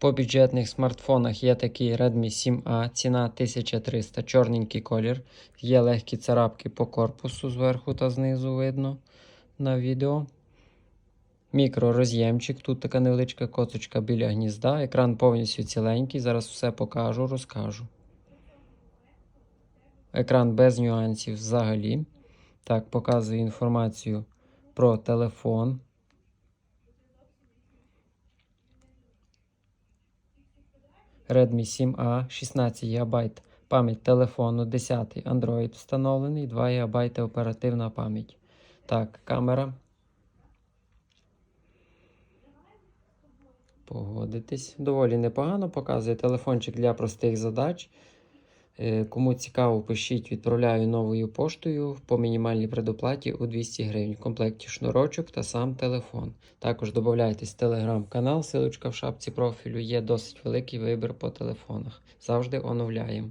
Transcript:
По бюджетних смартфонах є такий Redmi 7A, ціна 1300, чорненький колір. Є легкі царапки по корпусу зверху та знизу видно на відео. Мікророз'ємчик, тут така невеличка коцочка біля гнізда. Екран повністю ціленький. Зараз все покажу, розкажу. Екран без нюансів взагалі. Так, показую інформацію про телефон. Redmi 7A, 16 ГБ пам'ять телефону, 10 Android встановлений, 2 ГБ оперативна пам'ять. Так, камера. Погодитись. Доволі непогано показує телефончик для простих задач. Е, Кому цікаво, пишіть, відправляю новою поштою по мінімальній предоплаті у 200 гривень. В комплекті шнурочок та сам телефон. Також додайтесь в телеграм-канал, силочка в шапці профілю. Є досить великий вибір по телефонах. Завжди оновляємо.